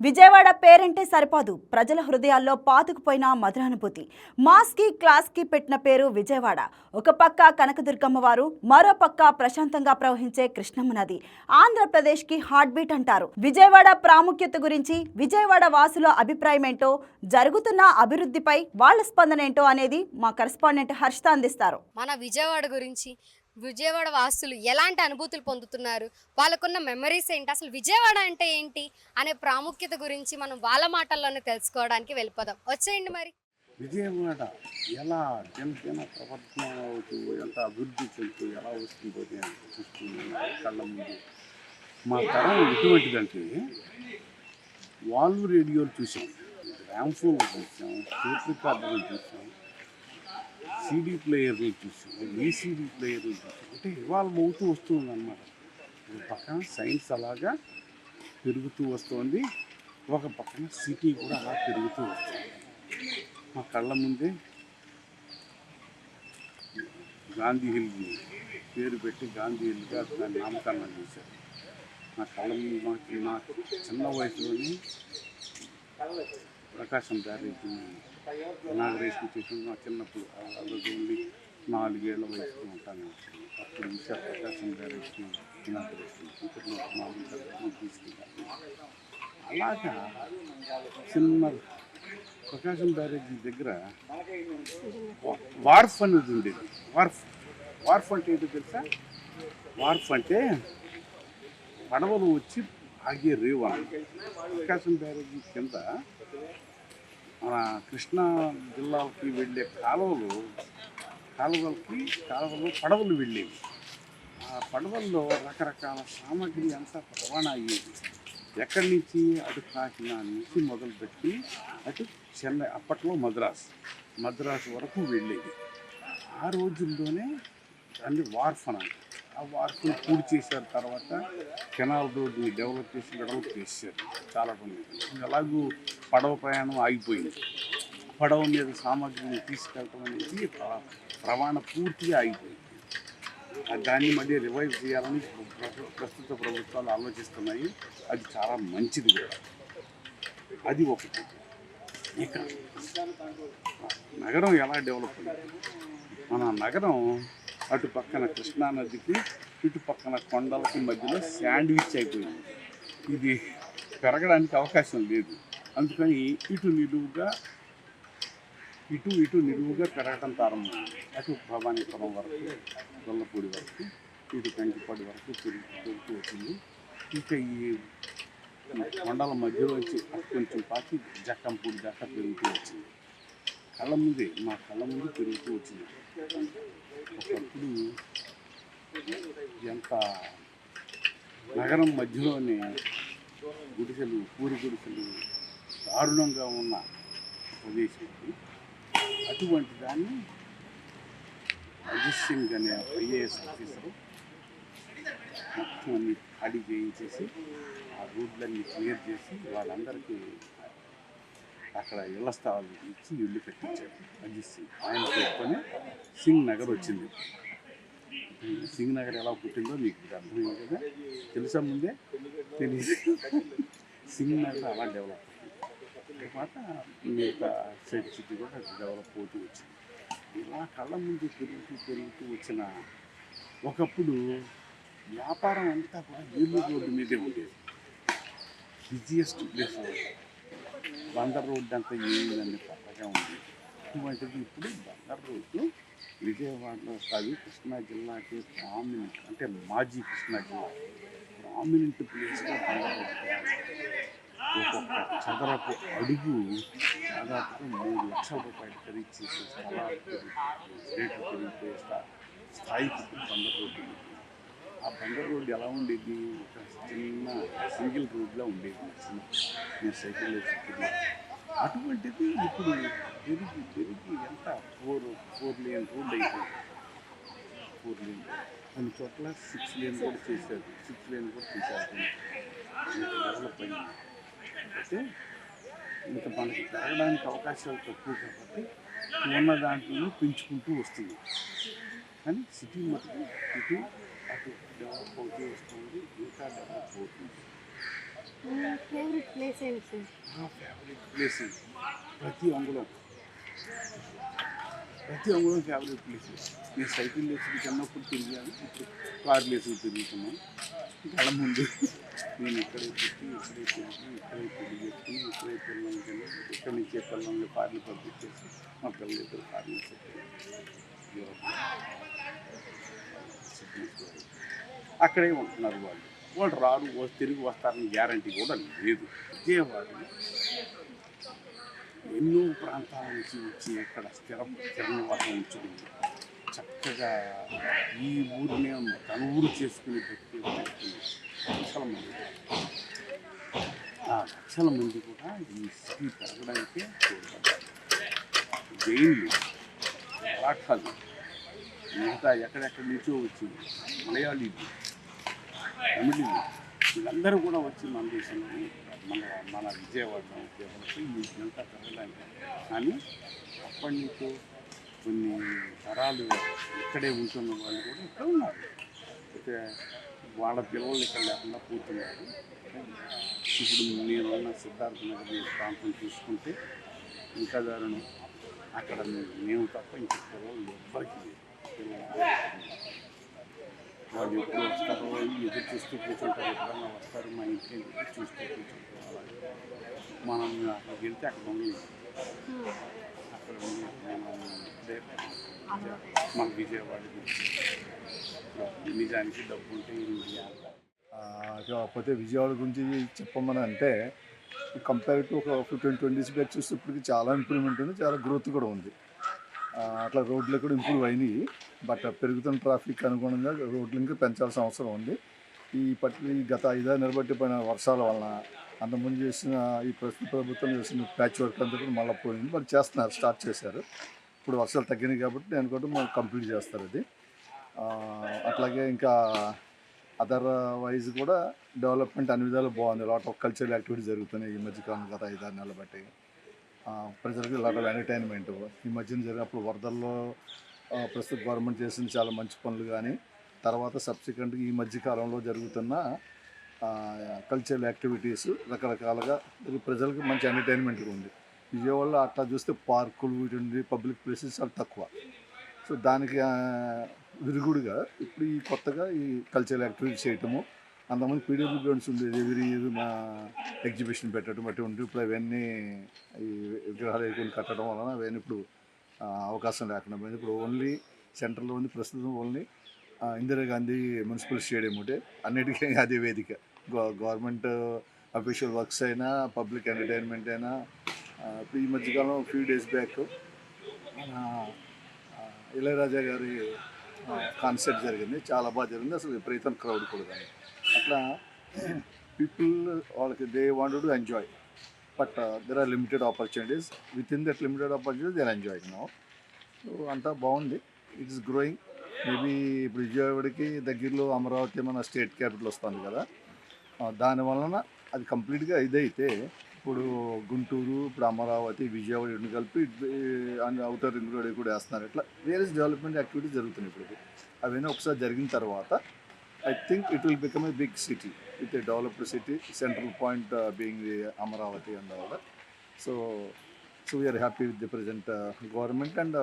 విజయవాడ పేరంటే సరిపోదు. ప్రజల హృదయాల్లో పాతుకుపోయిన మధురానుభూతి. మాస్కి క్లాస్కి పెట్టిన పేరు విజయవాడ. ఒక పక్క కనకదుర్గమ్మ వారు మరో పక్క ప్రశాంతంగా ప్రవహించే కృష్ణమ్మ నది. ఆంధ్రప్రదేశ్కి హార్ట్ బీట్ అంటారు. విజయవాడ ప్రాముఖ్యత గురించి విజయవాడ వాసుల అభిప్రాయం ఏంటో జరుగుతున్న అభివృద్ధిపై వాళ్ళ స్పందన ఏంటో అనేది మా కరెస్పాండెంట్ హర్షిత అందిస్తారు. మన విజయవాడ గురించి విజయవాడ వాసులు ఎలాంటి అనుభూతులు పొందుతున్నారు? వాళ్ళకున్న మెమరీస్ ఏంటి? అసలు విజయవాడ అంటే ఏంటి? అనే ప్రాముఖ్యత గురించి మనం వాళ్ళ మాటల్లోనే తెలుసుకోవడానికి వెళ్ళిపోదాం. వచ్చేయండి మరి. విజయవాడ ఎలా జనసేన ప్రవర్తన అవుతూ ఎంత అభివృద్ధి చెందుతూ ఎలా వస్తుందో చూస్తున్నాను కళ్ళ ముందు. మా తరం ఎటువంటిదంటే వాల్వ్ రేడియోలు చూసాం గ్రామ్ఫోన్ చూసాం టేప్ రికార్డులు చూసాం సీడీ ప్లేయర్లు చూసాం వీసీడీ ప్లేయర్లు చూసాం అంటే ఇవాల్వ్ అవుతూ వస్తుంది అనమాట ఒక పక్కన సైన్స్ అలాగా పెరుగుతూ వస్తుంది. ఒక పక్కన సిటీ కూడా అలా పెరుగుతూ వస్తుంది. మా కళ్ళ ముందే గాంధీ హిల్ పేరు పెట్టి గాంధీ హిల్గా దాన్ని నామకరణం చేశారు. నా కళ్ళ ముందు నాకు నా చిన్న వయసులోనే ప్రకాశం దారి ఇనాగరేషన్ చేసిన నా చిన్నప్పుడు అది ఉండి నాలుగేళ్ళ వయసులో ఉంటాను. అప్పుడు విశాఖ ప్రకాశం బ్యారేజ్ తీసుకుంటాను ఇప్పుడు అలాగా చిన్న ప్రకాశం బ్యారేజ్ దగ్గర వార్ఫ్ అనేది ఉండేది. వార్ఫ్ వార్ఫ్ అంటే ఏంటో తెలుసా? వార్ఫ్ అంటే పడవలు వచ్చి ఆగే రేవు. ప్రకాశం బ్యారేజ్ కింద మన కృష్ణా జిల్లాలకి వెళ్ళే కాలువలు కాలువలకి కాలువలు పడవలు వెళ్ళేవి. ఆ పడవల్లో రకరకాల సామాగ్రి అంతా రవాణా అయ్యేది. ఎక్కడి నుంచి అటు కాకినాడ నుంచి మొదలుపెట్టి అటు చెన్నై అప్పట్లో మద్రాస్ మద్రాస్ వరకు వెళ్ళేది. ఆ రోజుల్లోనే దాన్ని వార్ఫ్ అని ఆ వార్ఫ్ని పూర్తి చేశారు తర్వాత కెనాల్ రోడ్ని డెవలప్ చేసి డెవలప్ చేశారు చాలా మంది. ఎలాగూ పడవ ప్రయాణం ఆగిపోయింది. పడవ మీద సామాగ్రిని తీసుకెళ్ళటం అనేది రవాణా పూర్తిగా ఆగిపోయింది. దాన్ని మళ్ళీ రివైవ్ చేయాలని ప్ర- ప్రస్తుత ప్రభుత్వాలు ఆలోచిస్తున్నాయి. అది చాలా మంచిది కూడా. అది ఒకటి. ఇక నగరం ఎలా డెవలప్ అయింది? మన నగరం అటు పక్కన కృష్ణానదికి ఇటు పక్కన కొండలకి మధ్యలో శాండ్విచ్ అయిపోయింది. ఇది పెరగడానికి అవకాశం లేదు. అందుకని ఇటు నిలువుగా ఇటు ఇటు నిలువుగా పెరగడం ప్రారంభమైంది. అటు భవానీపురం వరకు గొల్లపూడి వరకు ఇటు కంకిపాడి వరకు పెరుగు పెరుగుతూ వచ్చింది. ఇంకా ఈ కొండల మధ్యలోంచి అటు కొంచెం పాకి జక్కంపూడి దాకా పెరుగుతూ వచ్చింది. కళ్ళ ముందే మా కళ్ళ ముందు పెరుగుతూ వచ్చింది. ఒకప్పుడు ఎంత నగరం మధ్యలోనే గుడిసెలు పూరి గుడిసెలు దారుణంగా ఉన్న ప్రదేశం అటువంటి దాన్ని అజిత్ సింగ్ అనే ఐఏఎస్ ఆఫీసరు మొత్తం అన్ని ఖాళీ చేయించేసి ఆ రోడ్లన్నీ క్లియర్ చేసి వాళ్ళందరికీ అక్కడ ఇళ్ళ స్థలాలు ఇచ్చి ఇల్లు కట్టించారు. అజిత్ ఆయన పెట్టుకొని సింగ్ నగర్ వచ్చింది. సింగ్ నగర్ ఎలా పుట్టిందో మీకు అర్థమైంది కదా? తెలుసా ముందే? తెలియదు సింగ్ నగర్ అలా డెవలప్ అయింది. తర్వాత మిగతా సైడ్ సిటీ కూడా డెవలప్ అవుతూ వచ్చింది. ఇలా కళ్ళ ముందు పెరుగుతూ పెరుగుతూ వచ్చిన ఒకప్పుడు వ్యాపారం అంతా కూడా ఏలూరు రోడ్డు మీదే ఉండేది. బిజియెస్ట్ ప్లేస్ బందర్ రోడ్డు అంతా ఏమిదని పక్కగా ఉంది. ఇటువంటిది ఇప్పుడు బందర్ రోడ్డు విజయవాడలో కాదు కృష్ణా జిల్లాకి ప్రామినెంట్ అంటే మాజీ కృష్ణా జిల్లా. ప్రామినెంట్ ప్లేస్గా బందర్ రోడ్డు ఒక్కొక్క చదరపు అడుగు దాదాపు మూడు లక్షల రూపాయలు ఖరీదు చేసే స్థలాలు రేట్లు పెరిగిపోయే స్థాయికి బందర్ రోడ్డు ఆ బందర్ రోడ్డు ఎలా ఉండేది? ఒక చిన్న సింగిల్ రోడ్లా ఉండేది. నేను సైకిల్ వేసుకుంటున్నా అటువంటిది ఇప్పుడు పెరిగి పెరిగి ఎంత? ఫోర్ ఫోర్ లేన్ రోడ్ అయిపోయింది. ఫోర్ లేన్ కొన్ని చోట్ల సిక్స్ లేన్ కూడా చేశారు. సిక్స్ లేన్ కూడా చేశారు. డెవలప్ అయింది. అయితే ఇంకా మనకి పెరగడానికి అవకాశాలు తక్కువ కాబట్టి ఉన్న దాంట్లో పెంచుకుంటూ వస్తుంది. కానీ సిటీ మటుకు ఇటు అటు డెవలప్ అవుతూ వస్తుంది ఇంకా డెవలప్ అవుతుంది ఫేవరెట్ ప్లేస్ ఏంటి? నా ఫేవరెట్ ప్లేస్ ప్రతి అంగుళం. ప్రతి అంగుళం ఫేవరెట్ ప్లేస్ నేను సైకిల్ వేసుకుని చిన్నప్పుడు తిరిగాను ఇప్పుడు కార్లు వేసుకుని తిరుగుతున్నాను. కళ్ళ ముందు. నేను ఇక్కడే పుట్టి ఇక్కడే తిరిగి ఇక్కడే పెళ్ళి చేసుకుని ఇక్కడే పిల్లలు తిని ఇక్కడి నుంచే పిల్లల్ని కార్లు పంపించేసి మా పిల్లలు ఇద్దరు కార్లు అక్కడే ఉంటున్నారు వాళ్ళు. వాళ్ళు రారు తిరిగి వస్తారని గ్యారంటీ కూడా లేదు. విజయవాడలో ఎన్నో ప్రాంతాల నుంచి వచ్చి ఇక్కడ స్థిర స్థిర నివాసం ఉంచుకుని చక్కగా ఈ ఊరిని తన ఊరు చేసుకుని బతికే వ్యక్తులు లక్షల మంది. ఆ లక్షల మంది కూడా ఈ సిటీ పెరగడానికే తోడ్పడ్డారు జైన్లు మరాఠాలు మిగతా ఎక్కడెక్కడి నుంచో వచ్చింది. మలయాళీలు తమిళీలు వీళ్ళందరూ కూడా వచ్చి మన దేశంలో మన మన విజయవాడ ఉద్యోగంతో ఈ ఇదంతా పెరగడానికి కానీ అప్పటి నుంచో కొన్ని తరాలు ఇక్కడే ఉంటున్న వాళ్ళు కూడా ఇక్కడ ఉన్నారు. అయితే వాళ్ళ పిల్లలు ఇక్కడ లేకుండా పోతున్నారు. ఇప్పుడు నేను ఉన్న సిద్ధార్థ నగర్ ప్రాంతం చూసుకుంటే ఇంకా దారుణం. అక్కడ మేము తప్ప ఇంకొక పిల్లలు ఎవ్వరికి లేదు. వాళ్ళు ఎప్పుడు వస్తారో ఎదురు చూస్తూ కూర్చుంటారు ఎప్పుడన్నా వస్తారు మా ఇంటికి చూస్తూ కూర్చుంటారు మనం అక్కడికి వెళ్తే అక్కడ ఉండలేదు అక్కడ ఉండి మన విజయవాడ నిజానికి డబ్బు ఉంటే కాకపోతే విజయవాడ గురించి చెప్పమని అంటే కంపేర్ టు ఒక ఫిఫ్టీన్ ట్వంటీస్ బ్యాక్ చూస్తే ఇప్పటికి చాలా ఇంప్రూవ్మెంట్ ఉంది చాలా గ్రోత్ కూడా ఉంది. అట్లా రోడ్లు కూడా ఇంప్రూవ్ అయినాయి. బట్ పెరుగుతున్న ట్రాఫిక్ అనుగుణంగా రోడ్లు ఇంకా పెంచాల్సిన అవసరం ఉంది. ఈ పట్టి గత ఐదారు నిలబట్టిపోయిన వర్షాల వలన అంతకుముందు చేసిన ఈ ప్రస్తుత ప్రభుత్వం చేసిన ప్యాచ్ వర్క్ అంతా కూడా మళ్ళీ పోయింది. మరి చేస్తున్నారు స్టార్ట్ చేశారు. ఇప్పుడు వర్షాలు తగ్గినాయి కాబట్టి నేను కూడా మనం కంప్లీట్ చేస్తారు అది. అట్లాగే ఇంకా అదర్ వైజ్ కూడా డెవలప్మెంట్ అన్ని విధాలు బాగుంది. లాట్ ఆఫ్ కల్చరల్ యాక్టివిటీస్ జరుగుతున్నాయి ఈ మధ్యకాలం గత ఐదారు నెలలు బట్టి. ప్రజలకు ఇలాగ ఎంటర్టైన్మెంట్ ఈ మధ్యన జరిగినప్పుడు వరదల్లో ప్రస్తుత గవర్నమెంట్ చేసిన చాలా మంచి పనులు కానీ తర్వాత సబ్సిక్వెంట్గా ఈ మధ్య కాలంలో జరుగుతున్న కల్చరల్ యాక్టివిటీస్ రకరకాలుగా ఇది ప్రజలకు మంచి ఎంటర్టైన్మెంట్ ఉంది. విజయవాడలో అట్లా చూస్తే పార్కులు వీటి పబ్లిక్ ప్లేసెస్ చాలా తక్కువ. సో దానికి విరుగుడుగా ఇప్పుడు ఈ కొత్తగా ఈ కల్చరల్ యాక్టివిటీస్ చేయటము అంతమంది పీడబ్ల్యూ గ్రౌండ్స్ ఉండేది ఎవరి ఇయర్ మా ఎగ్జిబిషన్ పెట్టడం బట్టి ఉండి ఇప్పుడు అవన్నీ ఈ విగ్రహాలు ఎక్కువ కట్టడం వలన అవన్నీ ఇప్పుడు అవకాశం లేకుండా పోయింది. ఇప్పుడు ఓన్లీ సెంటర్లో ఉంది ప్రస్తుతం ఓన్లీ ఇందిరాగాంధీ మున్సిపల్ స్టేడియం ఉంటే అన్నిటికీ అదే వేదిక. గవర్నమెంట్ అఫీషియల్ వర్క్స్ అయినా పబ్లిక్ ఎంటర్టైన్మెంట్ అయినా ఇప్పుడు ఈ మధ్యకాలం ఫ్యూ డేస్ బ్యాక్ ఇళయరాజా గారి కాన్సర్ట్ జరిగింది. చాలా బాగా జరిగింది. అసలు విపరీతం క్రౌడ్ కూడా దాన్ని అట్లా పీపుల్ వాళ్ళకి they wanted to enjoy but there are limited opportunities with in that limited opportunities they enjoy enjoying no so అంతా బాగుంది. ఇట్స్ గ్రోయింగ్ మేబీ ఇప్పుడు విజయవాడకి దగ్గరలో అమరావతి మన స్టేట్ క్యాపిటల్ వస్తుంది కదా దాని వలన అది కంప్లీట్గా ఇదైతే ఇప్పుడు గుంటూరు ఇప్పుడు అమరావతి విజయవాడ రెండు కలిపి అవుటర్ రింగ్ రోడ్ కూడా వేస్తున్నారు. ఇట్లా వేరియస్ డెవలప్మెంట్ యాక్టివిటీస్ జరుగుతున్నాయి ఇప్పుడు అవన్నీ ఒకసారి జరిగిన తర్వాత I think it will become a big city with a developed city central point being the Amaravati and all that so so we are happy with the present government and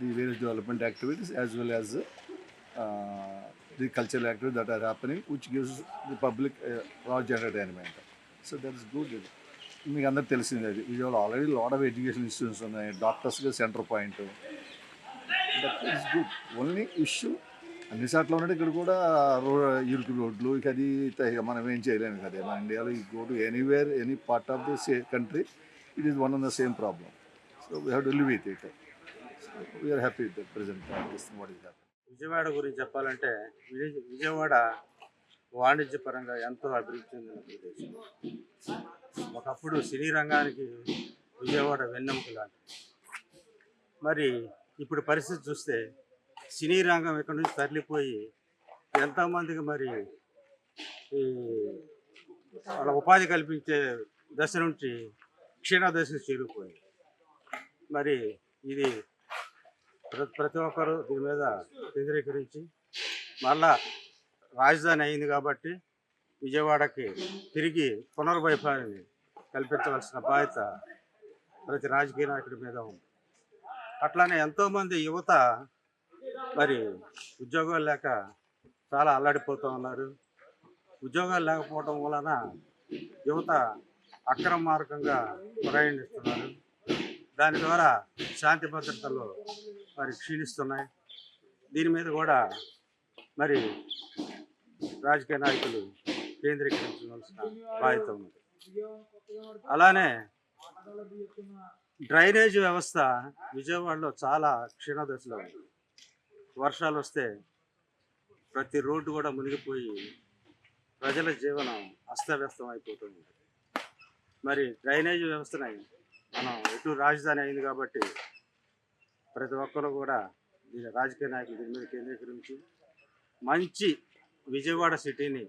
the various development activities as well as the cultural activities that are happening which gives the public large entertainment so that is good మీకు అందరికి తెలిసింది అది Vijayawada already lot of education institutes ఉన్నాయి డాక్టర్స్గా centre point that is good only issue అన్ని చోట్ల ఉన్నట్టు ఇక్కడ కూడా ఇరుకు రోడ్లు ఇక అది మనం ఏం చేయలేము కదా. మన ఇండియాలో ఈ go anywhere any part of the say country it is one of the same problem so we have to live with it so we are happy with present what happy Vijayawada గురించి చెప్పాలంటే విజయవాడ వాణిజ్యపరంగా ఎంతో అభివృద్ధి చెందిన ప్రదేశం. ఒకప్పుడు సినీ రంగానికి విజయవాడ వెన్నెముక లాంటిది. మరి ఇప్పుడు పరిస్థితి చూస్తే సినీ రంగం ఇక్కడ నుంచి తరలిపోయి ఎంతోమందికి మరి ఈ వాళ్ళ ఉపాధి కల్పించే దశ నుంచి క్షీణ దశకు చేరిపోయింది మరి ఇది ప్రతి ఒక్కరూ దీని మీద కేంద్రీకరించి మళ్ళా రాజధాని అయింది కాబట్టి విజయవాడకి తిరిగి పునర్వైభవాన్ని కల్పించవలసిన బాధ్యత ప్రతి రాజకీయ నాయకుడి మీద ఉంది. అట్లానే ఎంతోమంది యువత మరి ఉద్యోగాలు లేక చాలా అల్లాడిపోతూ ఉన్నారు. ఉద్యోగాలు లేకపోవడం వలన యువత అక్రమ మార్గంగా ప్రయాణిస్తున్నారు. దాని ద్వారా శాంతి భద్రతలు మరి క్షీణిస్తున్నాయి. దీని మీద కూడా మరి రాజకీయ నాయకులు కేంద్రీకరించవలసిన బాధ్యత ఉంది. అలానే డ్రైనేజ్ వ్యవస్థ విజయవాడలో చాలా క్షీణదశలో ఉంది. వర్షాలు వస్తే ప్రతి రోడ్డు కూడా మునిగిపోయి ప్రజల జీవనం అస్తవ్యస్తం అయిపోతుంది మరి డ్రైనేజ్ వ్యవస్థని మనం ఎటు రాజధాని అయింది కాబట్టి ప్రతి ఒక్కరూ కూడా దీని రాజకీయ నాయకులు దీని మీద కేంద్రీకరించి మంచి విజయవాడ సిటీని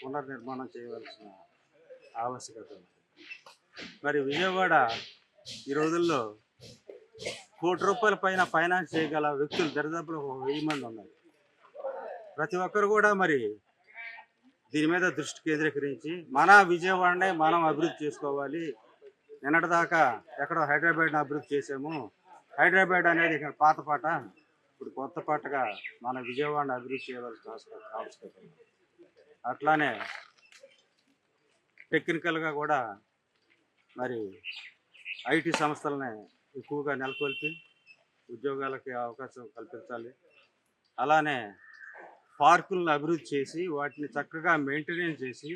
పునర్నిర్మాణం చేయవలసిన ఆవశ్యకత ఉంది. మరి విజయవాడ ఈ రోజుల్లో కోటి రూపాయల పైన ఫైనాన్స్ చేయగల వ్యక్తులు దరిదాపులు వెయ్యి మంది ఉన్నారు. ప్రతి ఒక్కరు కూడా మరి దీని మీద దృష్టి కేంద్రీకరించి మన విజయవాడనే మనం అభివృద్ధి చేసుకోవాలి. నిన్నటిదాకా ఎక్కడో హైదరాబాద్ని అభివృద్ధి చేసాము హైదరాబాద్ అనేది ఇక్కడ పాత పాట. ఇప్పుడు కొత్త పాటగా మన విజయవాడని అభివృద్ధి చేయవలసిన అవసరం ఆవశ్యకత అట్లానే టెక్నికల్గా కూడా మరి ఐటీ సంస్థలని ఎక్కువగా నెలకొల్పి ఉద్యోగాలకి అవకాశం కల్పించాలి. అలానే పార్కులను అభివృద్ధి చేసి వాటిని చక్కగా మెయింటెనెన్స్ చేసి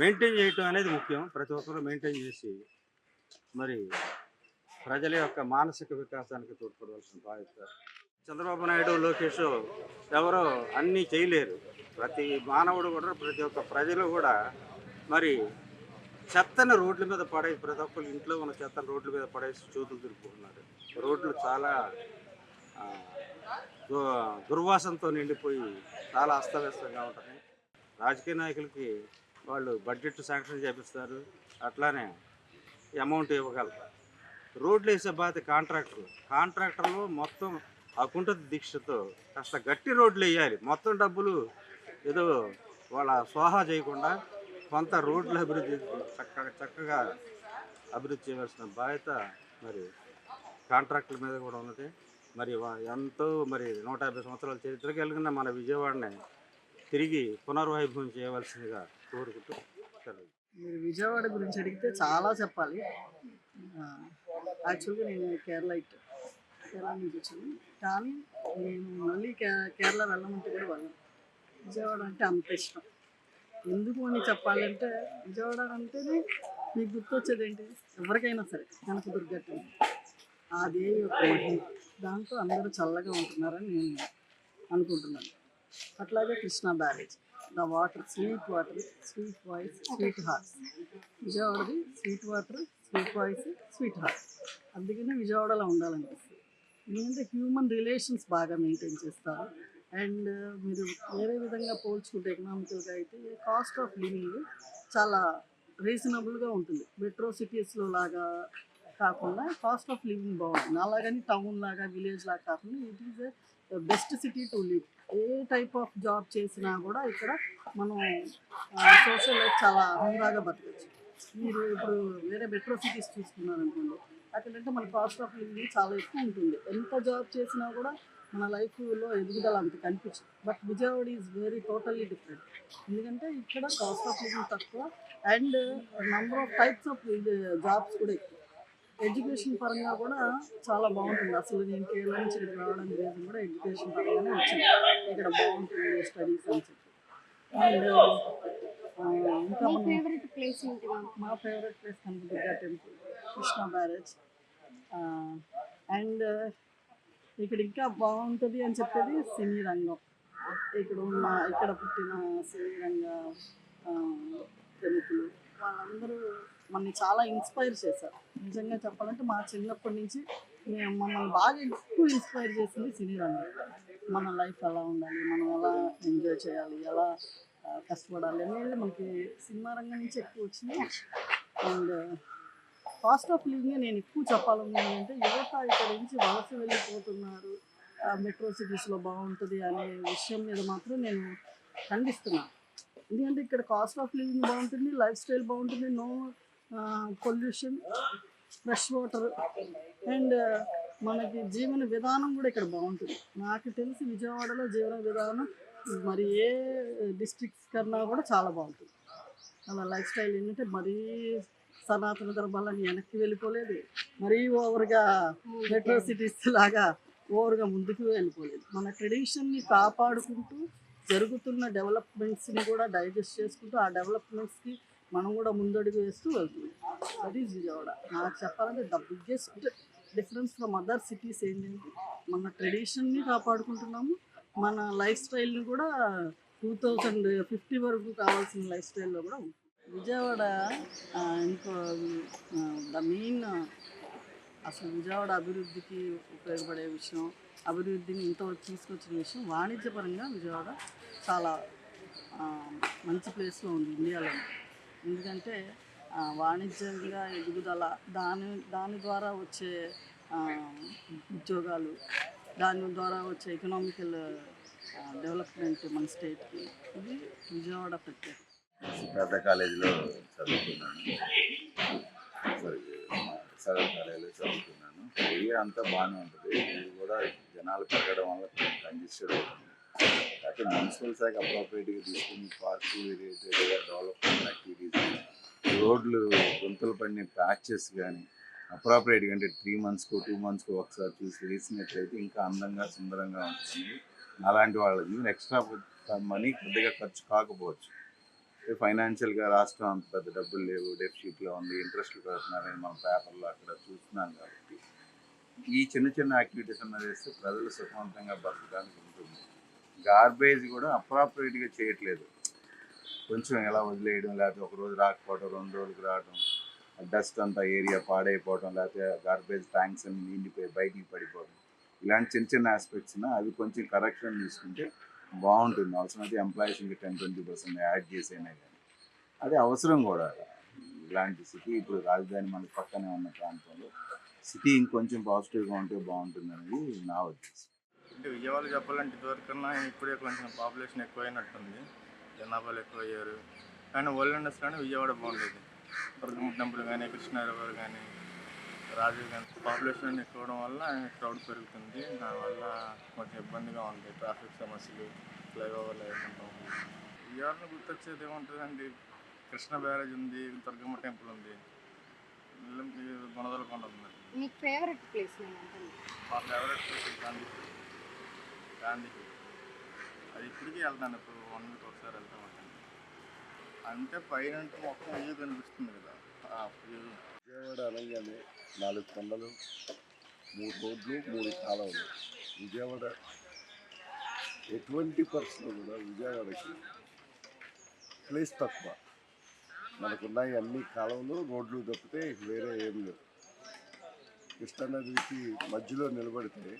మెయింటైన్ చేయటం అనేది ముఖ్యం. ప్రతి ఒక్కరూ మెయింటైన్ చేసి మరి ప్రజల యొక్క మానసిక వికాసానికి తోడ్పడవలసిన బాధ్యత. చంద్రబాబు నాయుడు లోకేష్ ఎవరో అన్నీ చేయలేరు. ప్రతి మానవుడు కూడా ప్రతి ఒక్క ప్రజలు కూడా మరి చెత్తను రోడ్ల మీద పడేసి ప్రతి ఒక్కరు ఇంట్లో ఉన్న చెత్తను రోడ్ల మీద పడేసి చూతులు తిరుగుతున్నారు రోడ్లు చాలా దు- దుర్వాసనతో నిండిపోయి చాలా అస్తవ్యస్తంగా ఉంటుంది రాజకీయ నాయకులకి వాళ్ళు బడ్జెట్ శాంక్షన్ చేపిస్తారు. అట్లానే అమౌంట్ ఇవ్వగలరు. రోడ్లు వేసే బాధ కాంట్రాక్టర్లు కాంట్రాక్టర్లు మొత్తం అకుంఠ దీక్షతో కాస్త గట్టి రోడ్లు వేయాలి. మొత్తం డబ్బులు ఏదో వాళ్ళ స్వాహా చేయకుండా కొంత రోడ్ల అభివృద్ధి చక్కగా చక్కగా అభివృద్ధి చేయవలసిన బాధ్యత మరి కాంట్రాక్టుల మీద కూడా ఉన్నది. మరి వా- ఎంతో మరి నూట యాభై సంవత్సరాల చరిత్రకి కలిగిన మన విజయవాడని తిరిగి పునర్వైభవం చేయవలసిందిగా కోరుకుంటూ మీరు విజయవాడ గురించి అడిగితే చాలా చెప్పాలి. యాక్చువల్గా నేను కేరళ కేరళ నుంచి వచ్చాను. కానీ నేను మళ్ళీ కే కేరళ వెళ్ళమంటే కూడా వెళ్ళను. విజయవాడ అంటే అంత ఇష్టం. ఎందుకు అని చెప్పాలంటే విజయవాడ అంటేనే మీకు గుర్తొచ్చేది ఏంటి ఎవరికైనా సరే కనక టెంపుల్ ఆ దేవి యొక్క దాంతో అందరూ చల్లగా ఉంటున్నారని నేను అనుకుంటున్నాను. అట్లాగే Krishna barrage. The water sweet water sweet voice sweet heart విజయవాడది sweet water sweet voice sweet heart అందుకనే విజయవాడలో ఉండాలనిపిస్తుంది ఎందుకంటే హ్యూమన్ రిలేషన్స్ బాగా మెయింటైన్ చేస్తారు. అండ్ మీరు వేరే విధంగా పోల్చుకుంటే ఎకనామికల్గా అయితే కాస్ట్ ఆఫ్ లివింగ్ చాలా రీజనబుల్గా ఉంటుంది. మెట్రో సిటీస్లో లాగా కాకుండా కాస్ట్ ఆఫ్ లివింగ్ బాగుంటుంది. అలాగని టౌన్ లాగా విలేజ్ లాగా కాకుండా it is best city to live. A type of job చేసినా కూడా ఇక్కడ మనం సోషల్ లైఫ్ చాలా హుందాగా బతకచ్చు. మీరు ఇప్పుడు వేరే మెట్రో సిటీస్ చూసుకున్నారనుకోండి అక్కడంటే మన కాస్ట్ ఆఫ్ లివింగ్ చాలా ఎక్కువ ఉంటుంది. ఎంత జాబ్ చేసినా కూడా మన లైఫ్లో ఎదుగుదల అంత కనిపించదు. But Vijayawada is very totally different ఎందుకంటే ఇక్కడ కాస్ట్ ఆఫ్ లివింగ్ తక్కువ and number of types of jobs కూడా ఎక్కువ. ఎడ్యుకేషన్ పరంగా కూడా చాలా బాగుంటుంది. అసలు నేను కేరళ నుంచి ఇక్కడ రావడానికి రీజన్ కూడా ఎడ్యుకేషన్ పరంగానే వచ్చింది. ఇక్కడ బాగుంటుంది స్టడీస్ అని చెప్పి. అండ్ ఇంకా మనం ఫేవరెట్ ప్లేస్ ఏంటి మా favourite place Kanakadurga temple Krishna barrage. And ఇక్కడ ఇంకా బాగుంటుంది అని చెప్పేది సినీ రంగం. ఇక్కడ ఉన్న ఇక్కడ పుట్టిన సినీ రంగ ప్రముఖులు వాళ్ళందరూ మనని చాలా ఇన్స్పైర్ చేశారు. నిజంగా చెప్పాలంటే మా చిన్నప్పటి నుంచి మేము మమ్మల్ని బాగా ఎక్కువ ఇన్స్పైర్ చేసింది సినీ రంగం. మన లైఫ్ ఎలా ఉండాలి మనం ఎలా ఎంజాయ్ చేయాలి ఎలా కష్టపడాలి అనేది మనకి సినిమా రంగం నుంచి ఎక్కువ వచ్చింది. అండ్ కాస్ట్ ఆఫ్ లివింగ్ నేను ఎక్కువ చెప్పాలనుకున్నాను అంటే యువత ఇక్కడ నుంచి వలస వెళ్ళిపోతున్నారు. మెట్రో సిటీస్లో బాగుంటుంది అనే విషయం మీద మాత్రం నేను ఖండిస్తున్నాను ఎందుకంటే ఇక్కడ కాస్ట్ ఆఫ్ లివింగ్ బాగుంటుంది లైఫ్ స్టైల్ బాగుంటుంది no pollution fresh water and మనకి జీవన విధానం కూడా ఇక్కడ బాగుంటుంది. నాకు తెలిసి విజయవాడలో జీవన విధానం మరి ఏ డిస్ట్రిక్ట్స్ కన్నా కూడా చాలా బాగుంటుంది. అలా లైఫ్ స్టైల్ ఏంటంటే మరీ సనాతన ధర్మాలని వెనక్కి వెళ్ళిపోలేదు. మరీ ఓవర్గా మెట్రో సిటీస్ లాగా ఓవర్గా ముందుకు వెళ్ళిపోలేదు. మన ట్రెడిషన్ని కాపాడుకుంటూ జరుగుతున్న డెవలప్మెంట్స్ని కూడా డైజెస్ట్ చేసుకుంటూ ఆ డెవలప్మెంట్స్కి మనం కూడా ముందడుగు వేస్తూ వెళ్తున్నాం. That is Vijayawada. నాకు చెప్పాలంటే the biggest difference from other cities ఏంటంటే మన ట్రెడిషన్ని కాపాడుకుంటున్నాము. మన లైఫ్ స్టైల్ని కూడా టూ థౌజండ్ ఫిఫ్టీ వరకు కావాల్సిన లైఫ్ స్టైల్లో కూడా ఉంది విజయవాడ ఇంకో ద మెయిన్ అసలు విజయవాడ అభివృద్ధికి ఉపయోగపడే విషయం అభివృద్ధిని ఇంతవరకు తీసుకొచ్చిన విషయం వాణిజ్యపరంగా విజయవాడ చాలా మంచి ప్లేస్లో ఉంది ఇండియాలో. ఎందుకంటే వాణిజ్యంగా ఎదుగుదల దాని దాని ద్వారా వచ్చే ఉద్యోగాలు దాని ద్వారా వచ్చే ఎకనామికల్ డెవలప్మెంట్ మన స్టేట్కి ఇది విజయవాడ ప్రత్యేకత. పెద్ద కాలేజీలో చదువుకున్నాను. సారీ కాలేజీలో చదువుకున్నాను. ఏరియా అంతా బాగానే ఉంటుంది. ఇది కూడా జనాలు పెరగడం వల్ల కంజెస్టెడ్ అవుతుంది. అయితే మున్సిపల్ శాఖ అప్రాపరేట్గా తీసుకుని పార్కు రిలేటెడ్గా డెవలప్మెంట్ యాక్టివిటీస్ రోడ్లు గుంతలు పడిన ప్యాచెస్ కానీ అప్రాపరేట్గా అంటే త్రీ మంత్స్కో టూ మంత్స్కో ఒకసారి చూసి వేసినట్లయితే ఇంకా అందంగా సుందరంగా ఉంటుంది అలాంటి వాళ్ళకి. ఎక్స్ట్రా మనీ కొద్దిగా ఖర్చు కాకపోవచ్చు. ఫైనాన్షియల్గా రాష్ట్రం అంత పెద్ద డబ్బులు లేవు డెఫిషిట్లో ఉంది ఇంట్రెస్ట్లు పెడుతున్నారని మనం పేపర్లో అక్కడ చూస్తున్నాం కాబట్టి. ఈ చిన్న చిన్న యాక్టివిటీస్ అన్నది వేస్తే ప్రజలు సుఖవంతంగా బతకడానికి ఉంటుంది. గార్బేజ్ కూడా అప్రాపరేట్గా చేయట్లేదు. కొంచెం ఎలా వదిలేయడం లేకపోతే ఒక రోజు రాకపోవడం రెండు రోజులకు రావడం డస్ట్ అంతా ఏరియా పాడైపోవడం లేకపోతే గార్బేజ్ ట్యాంక్స్ అన్ని నిండిపోయి బయటికి పడిపోవడం ఇలాంటి చిన్న చిన్న ఆస్పెక్ట్స్ అవి కొంచెం కరెక్షన్ తీసుకుంటే బాగుంటుంది. అవసరమైతే ఎంప్లాయీస్ ఇంకా టెన్ ట్వంటీ పర్సెంట్ యాడ్ చేసేనే కానీ. అది అవసరం కూడా. ఇలాంటి సిటీ ఇప్పుడు రాజధాని మన పక్కనే ఉన్న ప్రాంతంలో సిటీ ఇంకొంచెం పాజిటివ్గా ఉంటే బాగుంటుంది అనేది నా ఉద్దేశం. అంటే విజయవాడ చెప్పాలంటే ఇదివరకన్నా ఇప్పుడే కొంచెం పాపులేషన్ ఎక్కువైనట్టుంది. జనాభాలు ఎక్కువ అయ్యారు కానీ వరల్డ్ ఇండస్ కానీ విజయవాడ బాగుండేది దుర్గమ్మ టెంపుల్ కానీ కృష్ణ రివర్ కానీ రాజీవ్ కానీ పాపులేషన్ ఎక్కువ అవడం వల్ల క్రౌడ్ పెరుగుతుంది. దానివల్ల కొంచెం ఇబ్బందిగా ఉంది. ట్రాఫిక్ సమస్యలు ఫ్లైఓవర్లు లేకుండా విజయవాడలో గుర్తొచ్చేది ఏముంటుందండి? కృష్ణ బ్యారేజ్ ఉంది దుర్గమ్మ టెంపుల్ ఉంది. గుణదల కొండ ఉంది. మీకు ఫేవరెట్ ప్లేస్ మా ఫేవరెట్ ప్లేస్ గాంధీ గాంధీ అది ఇప్పటికీ వెళ్తాను. ఇప్పుడు వన్ వీక్ ఒకసారి వెళ్తాం అంటే పైన అంటే మొత్తం వ్యూ కనిపిస్తుంది కదా. ఆ వ్యూ విజయవాడ అనగానే నాలుగు కొండలు మూడు రోడ్లు మూడు కాలువలు విజయవాడ ఎటువంటి పరిస్థితులు కూడా విజయవాడకి ప్లేస్ తక్కువ. మనకున్నాయి అన్ని కాలంలో రోడ్లు తప్పితే వేరే ఏం లేవు. కృష్ణానదికి మధ్యలో నిలబడితే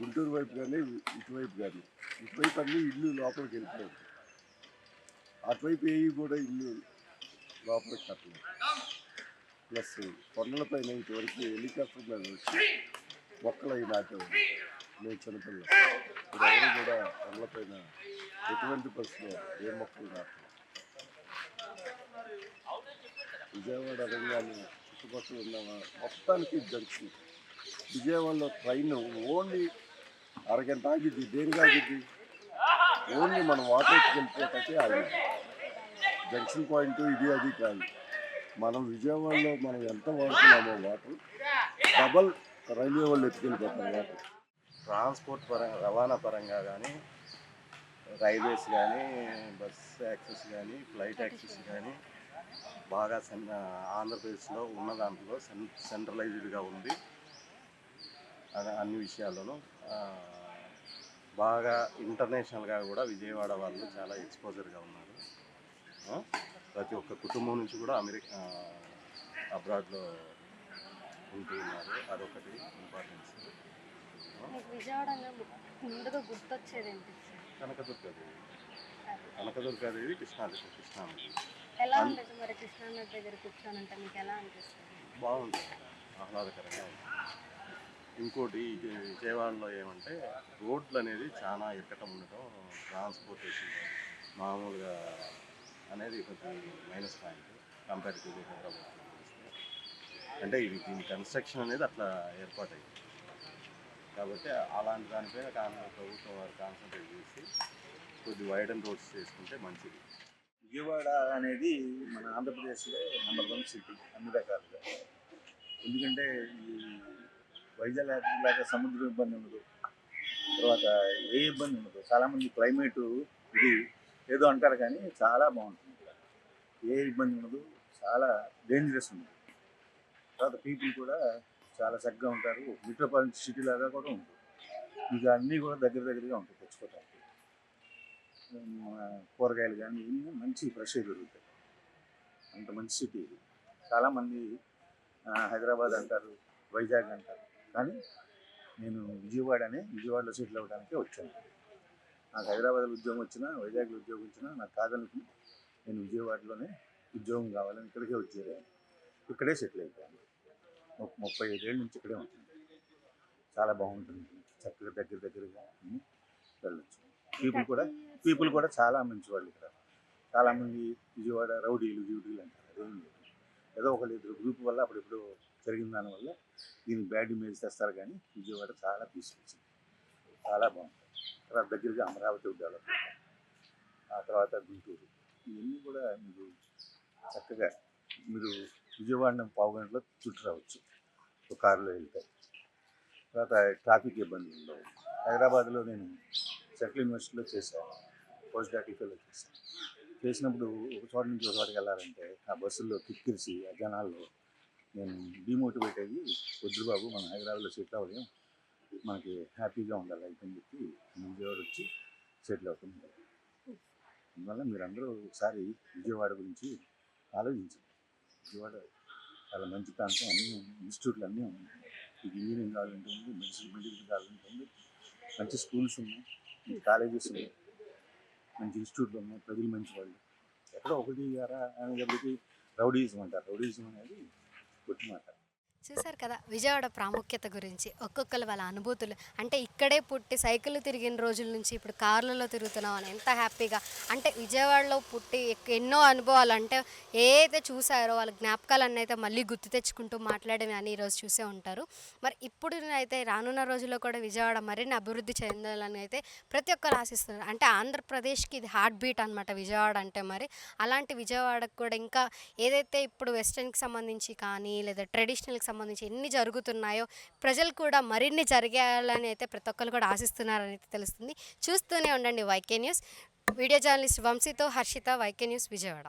గుంటూరు వైపు కానీ ఇటువైపు కానీ ఇటువైపు అన్నీ ఇల్లు లోపలికి వెళ్ళిపోయాయి. అటువైపు ఏవి కూడా ఇల్లు లోపలికి కట్టలేదు ప్లస్ కొండలపైన ఇటువరకు హెలికాప్టర్ మీద వచ్చి మొక్కలు అవి నాటేవాడు నేను చిన్నపిల్ల ఇప్పుడు ఎవరు కూడా కొండలపైన ఎటువంటి పరిస్థితిలో ఏ మొక్కలు నాటలేదు విజయవాడ రంగాన్ని చుట్టుపక్కల ఉన్న మొత్తానికి జంక్షన్. విజయవాడలో ట్రైన్ ఓన్లీ అరగంట ఆగిద్ది దేనికి ఆగిద్ది ఓన్లీ మనం వాటర్కి వెళ్ళిపోతాకే ఆగింది. జంక్షన్ పాయింట్ ఇది అది కాదు. మనం విజయవాడలో మనం ఎంత వాడుతున్నామో వాటర్ డబల్ రైల్వే వాళ్ళు ఎత్తుకెళ్ళిపోతాం వాటర్. ట్రాన్స్పోర్ట్ పరంగా రవాణా పరంగా కానీ రైల్వేస్ కానీ బస్ యాక్సెస్ కానీ ఫ్లైట్ యాక్సెస్ కానీ బాగా సెన్ ఆంధ్రప్రదేశ్లో ఉన్న దాంట్లో సెన్ సెంట్రలైజ్డ్గా ఉంది. అన్ని విషయాల్లోనూ బాగా ఇంటర్నేషనల్గా కూడా విజయవాడ వాళ్ళు చాలా ఎక్స్పోజర్గా ఉన్నారు. ప్రతి ఒక్క కుటుంబం నుంచి కూడా అమెరికా అబ్రాడ్లో ఉంటూ ఉన్నారు. అదొకటి ఇంపార్టెన్స్. మీకు విజయవాడ ముందుగా గుర్తొచ్చేది ఏంటి? కనకదుర్గాదేవి కనకదుర్గాదేవి కృష్ణాదేవి కృష్ణానది. ఎలా ఉంటుంది మరి కృష్ణానది దగ్గర మీకు ఎలా అనిపిస్తుంది? బాగుంటుంది ఆహ్లాదకరంగా ఉంది. ఇంకోటి విజయవాడలో ఏమంటే రోడ్లు అనేది చాలా ఇరకటం ఉండటం ట్రాన్స్పోర్టేషన్ మామూలుగా అనేది కొంచెం minus point compare to Hyderabad అంటే ఇది దీని కన్స్ట్రక్షన్ అనేది అట్లా ఏర్పాటైంది. కాబట్టి అలాంటి దానిపైన కానీ ప్రభుత్వం వారు కాన్సన్ట్రేట్ చేసి కొద్ది వైడ్ అండ్ రోడ్స్ చేసుకుంటే మంచిది. విజయవాడ అనేది మన ఆంధ్రప్రదేశ్లో నెంబర్ వన్ సిటీ అన్ని రకాలుగా. ఎందుకంటే ఈ వైజాగ్ లాగా సముద్ర ఇబ్బంది ఉండదు. తర్వాత ఏ ఇబ్బంది ఉండదు. చాలామంది క్లైమేట్ ఇది ఏదో అంటారు కానీ చాలా బాగుంటుంది. ఏ ఇబ్బంది ఉండదు. చాలా డేంజరస్ ఉంది తర్వాత పీపుల్ కూడా చాలా చక్కగా ఉంటారు. మెట్రోపాలిటన్ సిటీ లాగా కూడా ఉంటుంది. ఇక అన్నీ కూడా దగ్గర దగ్గరగా ఉంటాయి తెచ్చుకోవటానికి. కూరగాయలు కానీ ఇవన్నీ మంచి ఫ్రెష్గా దొరుకుతాయి. అంత మంచి సిటీ ఇది. చాలామంది హైదరాబాద్ అంటారు వైజాగ్ అంటారు. కానీ నేను విజయవాడనే విజయవాడలో సెటిల్ అవ్వడానికే వచ్చాను. నాకు హైదరాబాద్లో ఉద్యోగం వచ్చినా వైజాగ్లో ఉద్యోగం వచ్చినా నాకు కాదనుకుని నేను విజయవాడలోనే ఉద్యోగం కావాలని ఇక్కడికే వచ్చేదాన్ని ఇక్కడే సెటిల్ అయిపోయాను. ఒక ముప్పై ఐదేళ్ళ నుంచి ఇక్కడే ఉంటుంది చాలా బాగుంటుంది. చక్కగా దగ్గర దగ్గరగా ఉమ్, వెళ్ళొచ్చు. పీపుల్ కూడా పీపుల్ కూడా చాలా మంచి వాళ్ళు ఇక్కడ. చాలామంది విజయవాడ రౌడీలు డ్యూటీలు అంటారు. అదేం లేదు. ఏదో ఒకళ్ళు ఇద్దరు గ్రూప్ వల్ల అప్పుడెప్పుడు జరిగిన దానివల్ల దీనికి బ్యాడ్ ఇమేజ్ తెస్తారు కానీ విజయవాడ చాలా పీస్ఫుల్ చాలా బాగుంటుంది. తర్వాత దగ్గరగా అమరావతి డెవలప్ ఆ తర్వాత గుంటూరు. ఇవన్నీ కూడా మీరు చక్కగా మీరు విజయవాడ పావు గంటలో చుట్టూ రావచ్చు. ఒక కారులో వెళ్తాయి తర్వాత ట్రాఫిక్ ఇబ్బంది ఉండవు. హైదరాబాద్లో నేను సెంట్రల్ యూనివర్సిటీలో చేశాను. పోస్ట్ డాక్టరీలో చేశాను. చేసినప్పుడు ఒక చోట నుంచి ఒక చోటకి వెళ్ళాలంటే ఆ బస్సుల్లో కిక్కిరిసి ఆ జనాల్లో నేను డిమోటివేట్ అయ్యి వద్దు బాబు మనం హైదరాబాద్లో సెటిల్ అవ్వలేము మనకి హ్యాపీగా ఉండాలి లైఫ్ అని చెప్పి విజయవాడ వచ్చి సెటిల్ అవుతుంది అందువల్ల మీరందరూ ఒకసారి విజయవాడ గురించి ఆలోచించండి. విజయవాడ చాలా మంచి ప్రాంతం అన్ని ఇన్స్టిట్యూట్లు అన్నీ ఉన్నాయి. ఇంజనీరింగ్ కావాలంటే ఉంది మెడిసిన్ మెడికల్ కాలేజ్ ఉంది. మంచి స్కూల్స్ ఉన్నాయి మంచి కాలేజెస్ ఉన్నాయి మంచి ఇన్స్టిట్యూట్లు ఉన్నాయి ప్రజలు మంచి వాళ్ళు. ఎక్కడో ఒకటి అరా అనేటప్పటికి రౌడీజం అంటారు. రౌడీజం అనేది కొట్టి మాట చూశారు కదా విజయవాడ ప్రాముఖ్యత గురించి ఒక్కొక్కరు వాళ్ళ అనుభూతులు. అంటే ఇక్కడే పుట్టి సైకిల్ తిరిగిన రోజుల నుంచి ఇప్పుడు కార్లలో తిరుగుతున్నాం అని ఎంత హ్యాపీగా. అంటే విజయవాడలో పుట్టి ఎన్నో అనుభవాలు. అంటే ఏదైతే చూసారో వాళ్ళ జ్ఞాపకాలన్నీ అయితే మళ్ళీ గుర్తు తెచ్చుకుంటూ మాట్లాడేవి అని ఈరోజు చూసే ఉంటారు. మరి ఇప్పుడు అయితే రానున్న రోజుల్లో కూడా విజయవాడ మరిన్ని అభివృద్ధి చెందాలని అయితే ప్రతి ఒక్కరు ఆశిస్తున్నారు. అంటే ఆంధ్రప్రదేశ్కి ఇది హార్ట్ బీట్ అనమాట విజయవాడ అంటే మరి. అలాంటి విజయవాడకు కూడా ఇంకా ఏదైతే ఇప్పుడు వెస్ట్రన్కి సంబంధించి కానీ లేదా ట్రెడిషనల్కి సంబంధించి ఎన్ని జరుగుతున్నాయో ప్రజలు కూడా మరిన్ని జరగాలని అయితే ప్రతి ఒక్కరు కూడా ఆశిస్తున్నారని అయితే తెలుస్తుంది. చూస్తూనే ఉండండి వైకే న్యూస్. వీడియో జర్నలిస్ట్ వంశీతో హర్షిత వైకే న్యూస్ విజయవాడ.